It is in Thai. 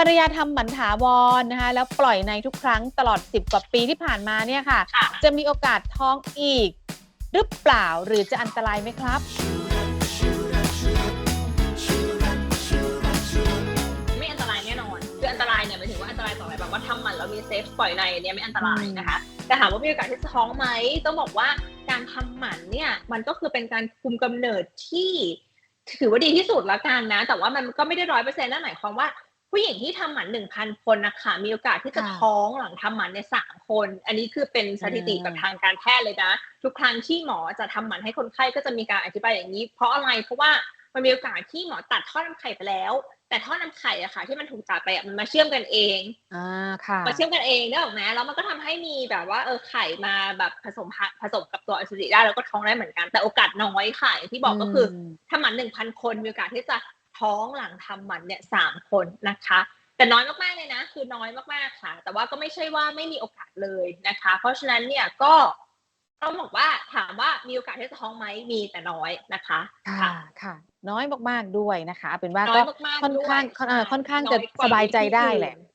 ภรรยาทำหมันถาวรนะคะ แล้วปล่อยในทุกครั้งตลอด 10 กว่าปีที่ผ่านมาเนี่ยค่ะค่ะจะมีโอกาสท้องอีก หรือเปล่าหรือจะอันตรายไหมครับไม่อันตรายแน่นอนคืออันตรายเนี่ยหมายถึงว่าอันตรายต่ออะไรแบบว่าทำหมันแล้วมีเซฟปล่อยในอันเนี่ยไม่อันตรายนะคะ แต่ถามว่ามีโอกาสที่จะท้องไหมต้องบอกว่าการทำหมันเนี่ยมันก็คือเป็นการคุมกำเนิดที่ ถือว่าดีที่สุดละกันนะ แต่ว่ามันก็ไม่ได้ร้อยเปอร์เซ็นต์นั่นหมายความว่า ผู้หญิงที่ทำหมันหนึ่งพันคนนะคะมีโอกาสที่จะค่ะท้องหลังทำหมันในยสามคน อันนี้คือเป็นสถิติอืมแบบทางการแพทย์เลยนะ ทุกครั้งที่หมอจะทำหมันให้คนไข้ก็จะมีการอธิบายอย่างนี้ เพราะอะไรเพราะว่ามันมีโอกาสที่หมอตัดท่อนำไข่ไปแล้ว แต่ท่อนำไข่อะค่ะ ที่มันถูกตัดไปอะมันมาเชื่อมกันเองอ่าค่ะมาเชื่อมกันเองได้หรอกไหมแล้วมันก็ทำให้มีแบบว่าเออไข่มาแบบผสมพันธุ์ผสมกับตัวอสุจิได้แล้วก็ท้องได้เหมือนกันแต่โอกาสน้อยค่ะอย่างที่บอกก็คืออมทำหมันหนึ่งพันคนมีโอกาสที่จะ ท้องหลังทำหมันเนี่ยสามคนนะคะ แต่น้อยมากๆเลยนะ คือน้อยมากๆค่ะ แต่ว่าก็ไม่ใช่ว่าไม่มีโอกาสเลยนะคะ เพราะฉะนั้นเนี่ยก็ต้องบอกว่าถามว่ามีโอกาสที่จะท้องไหมมีแต่น้อยนะคะค่ะค่ะ น้อยมากๆด้วยนะคะเอาเป็นว่าน้อก็ยมากๆค่อนข้างด้วยเอ่อค่อนข้างจะน้ยกว่สบายใจได้วิธีแหละอื่น